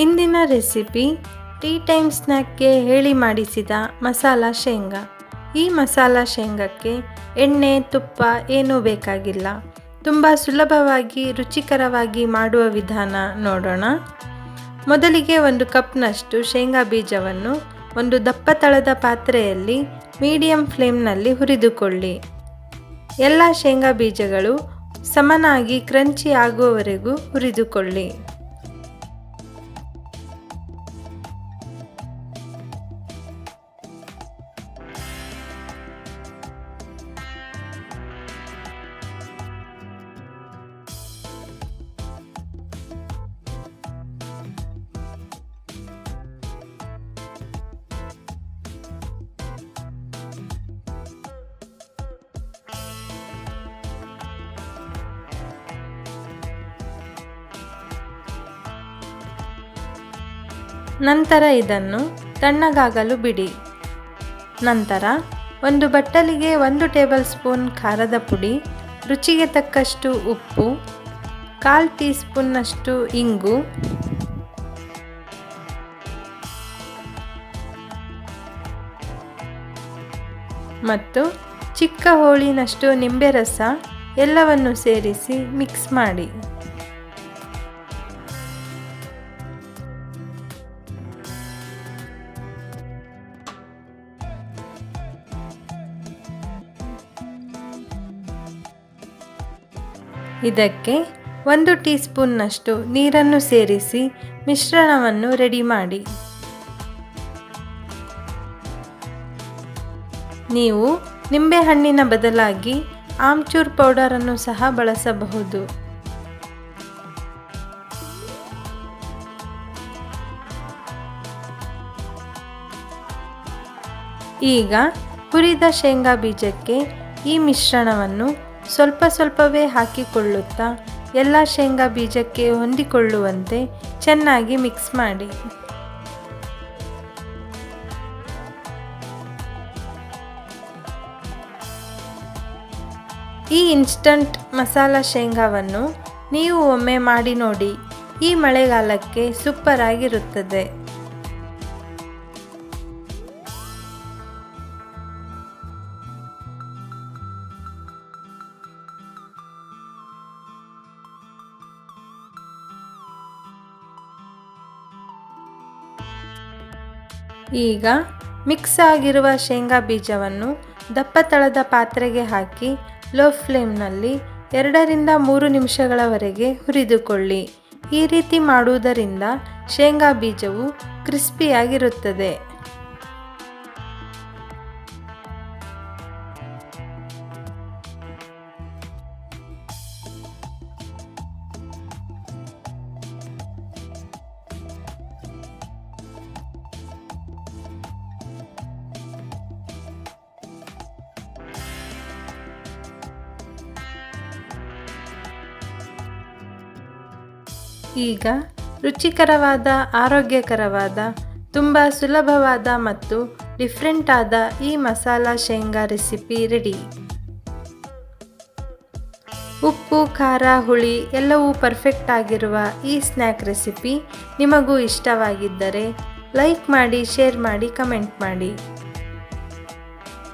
ಇಂದಿನ recipe tea time ಸ್ನ್ಯಾಕ್ಗೆ ಹೇಳಿ ಮಾಡಿಸಿದ ಮಸಾಲ ಶೇಂಗಾ. ಈ ಮಸಾಲ ಶೇಂಗಕ್ಕೆ ಎಣ್ಣೆ, ತುಪ್ಪ ಏನೂ ಬೇಕಾಗಿಲ್ಲ. ತುಂಬ ಸುಲಭವಾಗಿ, ರುಚಿಕರವಾಗಿ ಮಾಡುವ ವಿಧಾನ ನೋಡೋಣ. ಮೊದಲಿಗೆ ಒಂದು ಕಪ್ನಷ್ಟು ಶೇಂಗಾ ಬೀಜವನ್ನು ಒಂದು ದಪ್ಪ ತಳದ ಪಾತ್ರೆಯಲ್ಲಿ ಮೀಡಿಯಂ ಫ್ಲೇಮ್ನಲ್ಲಿ ಹುರಿದುಕೊಳ್ಳಿ. ಎಲ್ಲ ಶೇಂಗಾ ಬೀಜಗಳು ಸಮನಾಗಿ ಕ್ರಂಚಿ ಆಗುವವರೆಗೂ ಹುರಿದುಕೊಳ್ಳಿ. ನಂತರ ಇದನ್ನು ತಣ್ಣಗಾಗಲು ಬಿಡಿ. ನಂತರ ಒಂದು ಬಟ್ಟಲಿಗೆ ಒಂದು ಟೇಬಲ್ ಸ್ಪೂನ್ ಖಾರದ ಪುಡಿ, ರುಚಿಗೆ ತಕ್ಕಷ್ಟು ಉಪ್ಪು, ಕಾಲು ಟೀ ಸ್ಪೂನ್ನಷ್ಟು ಇಂಗು, ಮತ್ತು ಚಿಕ್ಕ ಹೋಳಿನಷ್ಟು ನಿಂಬೆ ರಸ ಎಲ್ಲವನ್ನು ಸೇರಿಸಿ ಮಿಕ್ಸ್ ಮಾಡಿ. ಇದಕ್ಕೆ ಒಂದು ಟೀ ಸ್ಪೂನ್ನಷ್ಟು ನೀರನ್ನು ಸೇರಿಸಿ ಮಿಶ್ರಣವನ್ನು ರೆಡಿ ಮಾಡಿ. ನೀವು ನಿಂಬೆಹಣ್ಣಿನ ಬದಲಾಗಿ ಆಮ್ಚೂರ್ ಪೌಡರನ್ನು ಸಹ ಬಳಸಬಹುದು. ಈಗ ಹುರಿದ ಶೇಂಗಾ ಬೀಜಕ್ಕೆ ಈ ಮಿಶ್ರಣವನ್ನು ಸ್ವಲ್ಪ ಸ್ವಲ್ಪವೇ ಹಾಕಿಕೊಳ್ಳುತ್ತಾ ಎಲ್ಲ ಶೇಂಗಾ ಬೀಜಕ್ಕೆ ಹೊಂದಿಕೊಳ್ಳುವಂತೆ ಚೆನ್ನಾಗಿ ಮಿಕ್ಸ್ ಮಾಡಿ. ಈ ಇನ್ಸ್ಟಂಟ್ ಮಸಾಲ ಶೇಂಗಾವನ್ನು ನೀವು ಒಮ್ಮೆ ಮಾಡಿ ನೋಡಿ, ಈ ಮಳೆಗಾಲಕ್ಕೆ ಸೂಪರ್ ಆಗಿರುತ್ತದೆ. ಈಗ ಮಿಕ್ಸ್ ಆಗಿರುವ ಶೇಂಗಾ ಬೀಜವನ್ನು ದಪ್ಪ ತಳದ ಪಾತ್ರೆಗೆ ಹಾಕಿ ಲೋ ಫ್ಲೇಮ್ನಲ್ಲಿ ಎರಡರಿಂದ ಮೂರು ನಿಮಿಷಗಳವರೆಗೆ ಹುರಿದುಕೊಳ್ಳಿ. ಈ ರೀತಿ ಮಾಡುವುದರಿಂದ ಶೇಂಗಾ ಬೀಜವು ಕ್ರಿಸ್ಪಿಯಾಗಿರುತ್ತದೆ. ಈಗ ರುಚಿಕರವಾದ, ಆರೋಗ್ಯಕರವಾದ, ತುಂಬ ಸುಲಭವಾದ ಮತ್ತು ಡಿಫ್ರೆಂಟ್ ಆದ ಈ ಮಸಾಲಾ ಶೇಂಗಾ ರೆಸಿಪಿ ರೆಡಿ ಉಪ್ಪು, ಖಾರ, ಹುಳಿ ಎಲ್ಲವೂ ಪರ್ಫೆಕ್ಟ್ ಆಗಿರುವ ಈ ಸ್ನ್ಯಾಕ್ ರೆಸಿಪಿ ನಿಮಗೂ ಇಷ್ಟವಾಗಿದ್ದರೆ ಲೈಕ್ ಮಾಡಿ ಶೇರ್ ಮಾಡಿ ಕಮೆಂಟ್ ಮಾಡಿ.